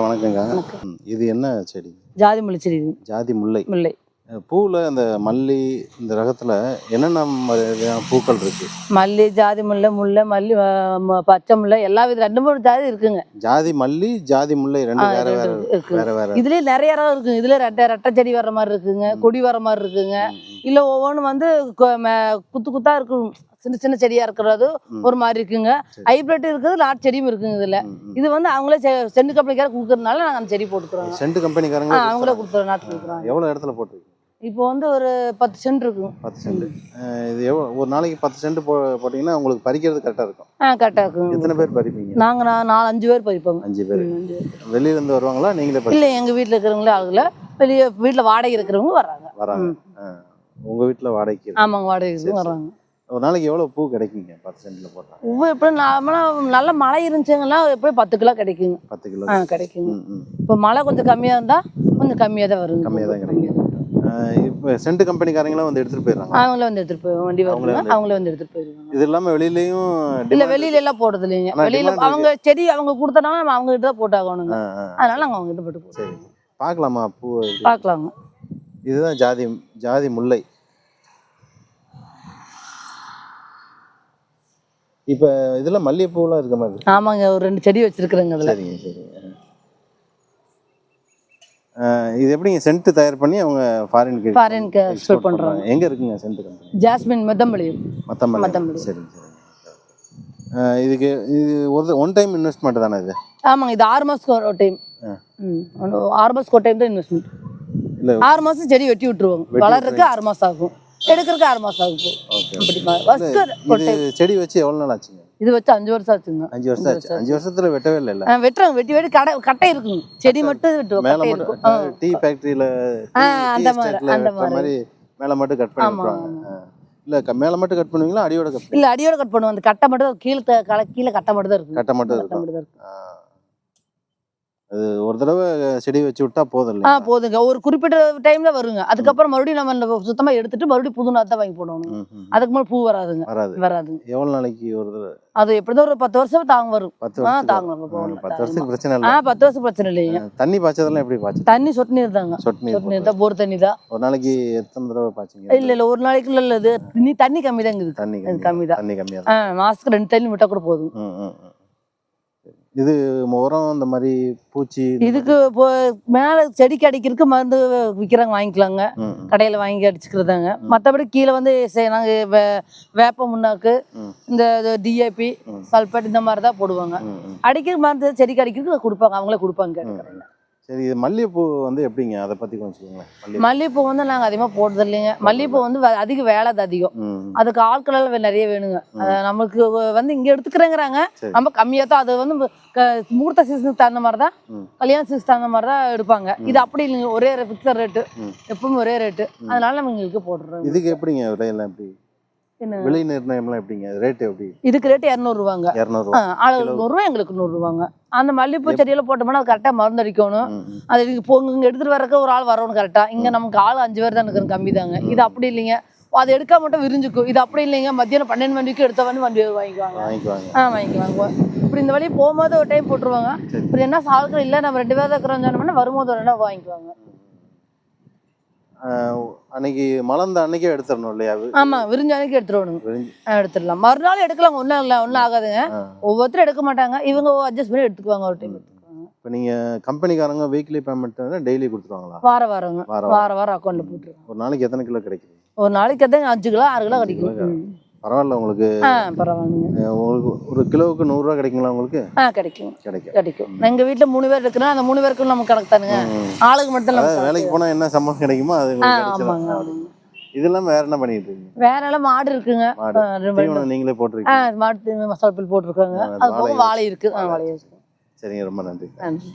வணக்கங்க இது என்ன செடி? ஜாதி முல்லை செடி. இது. ஜாதி முல்லை. முல்லை. பூவில் அந்த மல்லி இந்த ரகத்தில் என்னென்ன பூக்கள் இருக்கு? மல்லி ஜாதி முல்லை முல்லை மல்லி பச்சை முல்லை எல்லா வித ரெண்டு மூணு ஜாதி இருக்குங்க. ஜாதி மல்லி ஜாதி முல்லை ரெண்டு வேற வேற வேற வேற. இதுலயே நிறைய ரகம் இருக்குங்க. இதுல ரெட்டை ரெட்டை செடி வர்ற மாதிரி இருக்குங்க. கொடி வர மாதிரி இருக்குங்க. இல்ல ஒவ்வொன்றும் வந்து குத்து குத்தா இருக்கும். சின்ன சின்ன செடியா இருக்கிறது. ஒரு மாதிரி இருக்குங்க. ஹைபிரிட் இருக்குது நாட்டு செடியும் இருக்குங்க இதுல. இது வந்து அவங்களே செண்டு கம்பெனிக்கார கொடுக்கறதுனால நாங்க அந்த செடி போட்டுக்கிறோம் சென்ட் கம்பெனிக்காரங்க அவங்களே கொடுத்துறோம் நாட்டு கொடுக்குறோம் எவ்வளோ இடத்துல போட்டிருக்கு இப்போ வந்து ஒரு பத்து சென்ட் இருக்கும் பத்து சென்ட் இது எவ்வளோ ஒரு நாளைக்கு பத்து சென்ட் போ போட்டிங்கன்னா உங்களுக்கு பறிக்கிறது கரெக்டாக இருக்கும். ஆ கரெக்டாக இருக்குங்க. எத்தனை பேர் பறிப்பீங்க? நாங்க நான் நாலு அஞ்சு பேர் பறிப்போங்க. அஞ்சு பேர். ம், அஞ்சு பேர். வெளியில இருந்து வருவாங்களா? நீங்களே இல்ல எங்க வீட்ல இருக்கிறவங்களே ஆளுங்கள வெளியே வீட்ல வாடகை இருக்கிறவங்க வர்றாங்க. வராங்க ம். ஆ. உங்க வீட்டில் வாடகைக்கு. ஆமாங்க வாடகை. வர்றாங்க. ஒரு நாளைக்கு எவ்வளோ பூ கிடைக்குங்க? பத்து சென்ட்ல போட்டா. ஒவ்வொரு எப்படி நார்மலா நல்ல மழை இருந்துச்சுங்கன்னா எப்படி பத்து கிலோ கிடைக்குங்க. பத்து கிலோ ஆ கிடைக்குங்க. இப்போ மழை கொஞ்சம் கம்மியா இருந்தா கொஞ்சம் கம்மியா தான் வருங்க. கம்மியா தான் கிடைக்கும். இப்போ சென்ட் கம்பெனிக்காரங்களாம் வந்து எடுத்துட்டு போயிடுறாங்க. அவங்களே வந்து எடுத்துட்டு போய் வண்டி அவங்களே வருவாங்க. அவங்களே வந்து எடுத்துட்டு போயிருவாங்க இது இல்லாம வெளியிலயும் இல்ல வெளியில எல்லாம் போடுறது இல்லைங்க. வெளியில அவங்க செடி அவங்க கொடுத்தனால நம்ம அவங்க கிட்ட தான் போட்டாகணுங்க. அதனால நாங்க அவங்க கிட்ட போட்டு சரி. போடுவோம் பார்க்கலாமா பூ? பார்க்கலாங்க இதுதான் ஜாதி ஜாதி முல்லை. இப்போ இதுல மல்லிகைப்பூலாம் இருக்க மாதிரி. ஆமாங்க ஒரு ரெண்டு செடி வச்சிருக்கிறேங்க அதுல. சரிங்க சரி ஆ, இது எப்படிங்க சென்ட் தயார் பண்ணி அவங்க ஃபாரினுக்கு ஃபாரினுக்கு எக்ஸ்போர்ட் பண்றாங்க. எங்க இருக்குங்க சென்ட் கம்பெனி ஜாஸ்மின் மெத்தம்பளி மத்தமல்லி மத்தமல்லி. சரிங்க சரிங்க. இதுக்கு இது ஒரு ஒன் டைம் இன்வெஸ்ட்மெண்ட் தானே இது? ஆமாங்க இது ஆறு மாசத்துக்கு ஒரு டைம் ஆறு மாசத்துக்கு ஒரு டைம் தான் இன்வெஸ்ட்மெண்ட் ஆறு மாசம் செடி வெட்டி விட்டுருவாங்க. வெட்டி வளர்றதுக்கு ஆறு மாசம் ஆகும். எடுக்கிறதுக்கு ஆறு மாசம் டைம் செடி வச்சு எவ்வளவு நாள் ஆச்சுங்க? இது வச்சு அஞ்சு வருஷம் ஆச்சுங்க. அஞ்சு வருஷம் ஆச்சு. அஞ்சு வருஷத்துல வெட்டவே இல்லைல்ல? ஆ, வெட்டுறாங்க வெட்டி வெட்டி கடை கட்டை இருக்குங்க. செடி மட்டும் வெட்டுவோம். டீ ஃபேக்டரியில அந்த மாதிரி, அந்த மாதிரி. மேல மட்டும் கட் பண்ணி. இல்ல மேல மட்டும் கட் பண்ணுவீங்களா? அடியோட கட் இல்ல அடியோட கட் பண்ணுவோம். அந்த கட்டை மட்டும் கீழே கீழே கட்டை மட்டும் தான் இருக்கும் கட்டை மட்டும் தான் இருக்கும் ஆ. அது ஒரு தடவை செடி வச்சு விட்டா போதும் ஆ போதுங்க. ஒரு குறிப்பிட்ட டைம்ல வருங்க. அதுக்கப்புறம் மறுபடியும் நம்ம சுத்தமா எடுத்துட்டு மறுபடியும் புது நாத்தை வாங்கி போடணும். அதுக்கு மேல பூ வராதுங்க. வராது. வராதுங்க. எவ்வளவு நாளைக்கு ஒரு தடவை? அது எப்படிதான் ஒரு பத்து வருஷம் தாங்க வரும். பத்து ஆ வருஷத்துக்கு தாங்க பத்து. வருஷத்துக்கு பிரச்சனை ஆ இல்லை பத்து வருஷம் பிரச்சனை இல்லைங்க. தண்ணி பாய்ச்சதெல்லாம் எப்படி பாய்ச்சது? தண்ணி சொட்டு நீர் தாங்க. சொட்டு நீர் சொட்டு நீர். தான் போர் தண்ணி தான். ஒரு நாளைக்கு எத்தனை தடவை பாய்ச்சிங்க? இல்ல இல்ல ஒரு நாளைக்கு இல்ல இது நீ தண்ணி கம்மி தான் இருக்குது தண்ணி கம்மி கம்மிதான். தண்ணி கம்மியா ஆ மாசத்துக்கு ரெண்டு தண்ணி விட்டா கூட போதும். இது உரம் இந்த மாதிரி பூச்சி இதுக்கு இப்போ மேல செடிக்கு அடிக்கிறதுக்கு மருந்து விக்கிறாங்க வாங்கிக்கலாங்க. கடையில வாங்கி அடிச்சுக்கிறதாங்க. மற்றபடி கீழே வந்து செ- நாங்க வே- வேப்ப முன்னாக்கு. இந்த டிஏபி ம். சல்பேட் இந்த மாதிரி தான் போடுவாங்க. அடிக்கிற மருந்து செடிக்கு அடிக்கிறதுக்கு கொடுப்பாங்க அவங்களே கொடுப்பாங்க. சரி இது மல்லிகைப்பூ வந்து எப்படிங்க? அதை பத்தி கொஞ்சம் மல்லிகைப்பூ. வந்து நாங்க அதிகமா போடுறது இல்லைங்க மல்லிகைப்பூ வந்து அதிக வேலை அது அதிகம். அதுக்கு ஆட்கள் எல்லாம் நிறைய வேணுங்க. நமக்கு வந்து இங்க எடுத்துக்கிறேங்கிறாங்க. நம்ம கம்மியா தான் அது வந்து முகூர்த்த சீசனுக்கு தகுந்த மாதிரி தான். கல்யாண சீசனுக்கு தகுந்த மாதிரி தான் எடுப்பாங்க. இது அப்படி இல்லைங்க. ஒரே ஃபிக்ஸட் ரேட்டு. எப்பவும் ஒரே ரேட்டு. அதனால நம்ம எங்களுக்கு போடுறோம். இதுக்கு எப்படிங்க விலையெல்லாம் எப்படி விலை நிர்ணயம்லாம் எப்படிங்க? ரேட் எப்படி? இதுக்கு ரேட்டு இரநூறுவாங்க. நூறுரூவா எங்களுக்கு நூறுரூவாங்க. அந்த மல்லிகைப்பூ செடியெல்லாம் போட்டோம்னா அது கரெக்டாக மருந்து அடிக்கணும். அது இங்கே போ இங்கே எடுத்துகிட்டு வரக்க ஒரு ஆள் வரணும் கரெக்டாக இங்கே நமக்கு ஆள் அஞ்சு பேர் தான் இருக்கிற கம்மி தாங்க. இது அப்படி இல்லைங்க. அது எடுக்க மட்டும் விரிஞ்சுக்கும். இது அப்படி இல்லைங்க. மத்தியானம் பன்னெண்டு மணிக்கு எடுத்த வந்து வண்டி வாங்கிக்குவாங்க. ஆ வாங்கிக்குவாங்க. இப்படி இந்த வழி போகும்போது ஒரு டைம் போட்டுருவாங்க. இப்படி என்ன ஆட்கள் இல்லை நம்ம ரெண்டு பேர் தான் இருக்கிறோம் சொன்னோம்னா வரும்போது ஒரு இடம் வாங்கிக்குவாங்க. அன்னைக்கு மலர்ந்த அன்னைக்கே எடுத்துடணும் இல்லையா? ஆமாம் விரிஞ்ச அன்னைக்கு ஆ, எடுத்துடலாம். மறுநாள் எடுக்கலாம். ஒன்றும் இல்லை ஒன்றும் ஆகாதுங்க. ஒவ்வொருத்தரும் எடுக்க மாட்டாங்க. இவங்க அட்ஜஸ்ட் பண்ணி எடுத்துக்குவாங்க ஒரு டைம் இப்போ நீங்க கம்பெனிக்காரங்க வீக்லி பேமெண்ட் டெய்லி கொடுத்துருவாங்களா? வார வாரங்க. வார வாரம். அக்கௌண்ட்ல போட்டுருவாங்க. ஒரு நாளைக்கு எத்தனை கிலோ கிடைக்குது? ஒரு நாளைக்கு அதான் அஞ்சு கிலோ ஆறு கிலோ கிடைக்கும். பரவாயில்ல உங்களுக்கு. ஆ பரவாயில்லைங்க. அஹ், உங்களுக்கு ஒரு கிலோவுக்கு நூறுரூவா கிடைக்குங்களா உங்களுக்கு? ஆ கிடைக்கும் கிடைக்கும். கிடைக்கும். எங்க வீட்ல மூணு பேர் இருக்கிறோம் அந்த மூணு பேருக்கும் நமக்கு கணக்கு தானுங்க. ஆளுக்கு மட்டும் அதாவது வேலைக்கு போனா என்ன சம்பளம் கிடைக்குமோ அது ஆ உங்களுக்கு ஆமாங்க கிடைச்சிடும் ஆமாங்க. இதெல்லாம் வேற என்ன பண்ணிட்டு இருக்கீங்க? வேற எல்லாம் மாடு இருக்குங்க. மாடு. ஆ, ரெண்டு- தீவனம் நீங்களே ஆ போட்டிருக்கீங்க மாட்டு மசாலா பில் போட்டிருக்காங்க. அது போக வாழை வாழை இருக்கு. ஆ வாழை இருக்கு. சரிங்க ரொம்ப நன்றி. நன்றி.